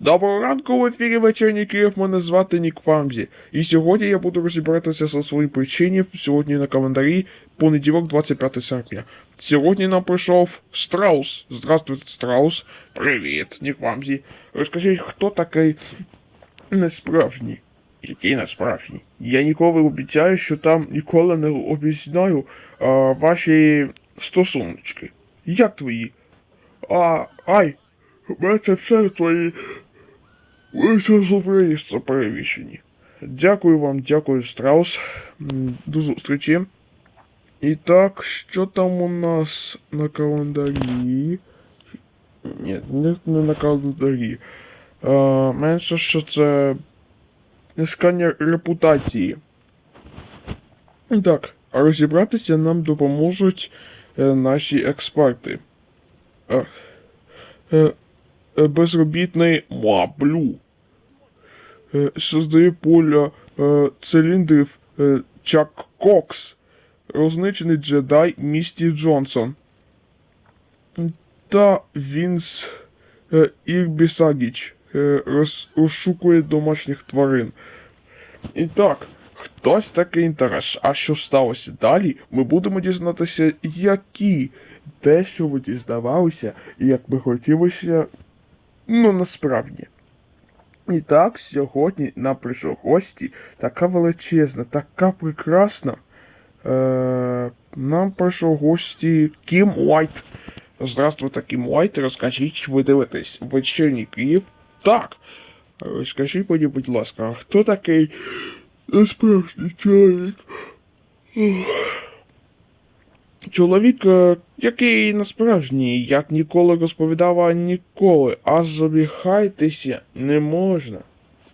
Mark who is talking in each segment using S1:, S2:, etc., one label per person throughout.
S1: Доброго ранку в ефірі вечірній Київ. Мене звати Нік Фамзі. І сьогодні я буду розібратися за свої причини. Сьогодні на календарі понеділок, 25 серпня. Сьогодні нам прийшов Страус. Здравствуйте, Страус. Привіт, Нік Фамзі. Розкажіть, хто такий несправжній? Який несправжній? Я ніколи обіцяю, що там ніколи не обіцяю а, ваші стосуночки. Як твої? А, ай, це все твої. Ви це зубристо перевішені. Дякую вам, дякую, Страус. До зустрічі. І так, що там у нас на календарі? Ні, не, на календарі. А, менше, що це сканер репутації. Так, а розібратися нам допоможуть е, наші експерти. Е, е, е, безробітний Маблю. Е, создає поля е, циліндрів Чак Кокс. Розничений джедай Місті Джонсон. Та Вінс Ірбісагіч розшукує домашніх тварин. І так, хтось такий інтерес. А що сталося далі? Ми будемо дізнатися, які те, що ви дізнавалися, і як би хотілося, ну насправді. І так, сьогодні нам прийшов гості, така величезна, така прекрасна. Е, нам прийшов гості Кім Уайт. Здравствуйте, Кім Уайт, розкажіть, ви дивитесь вечірній Київ? Так. Розкажіть мені, будь ласка, хто такий насправжній чоловік? Чоловік, е, який насправжній, як ніколи розповідав, а ніколи, а забігайтеся не можна.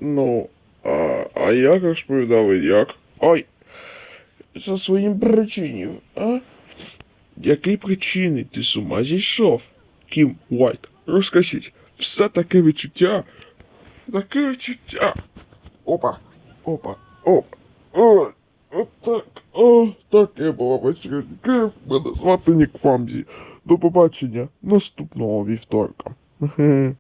S1: Ну, а, а як і як? Ой, за своїм причинів, а? Який причини ти з ума зійшов? Кім Уайт, розкажіть, все таке відчуття, таке відчуття. Опа, опа, опа, о, отак, о, таке було вечірній Київ, мене звати Нік Фамзі. До побачення наступного вівторка.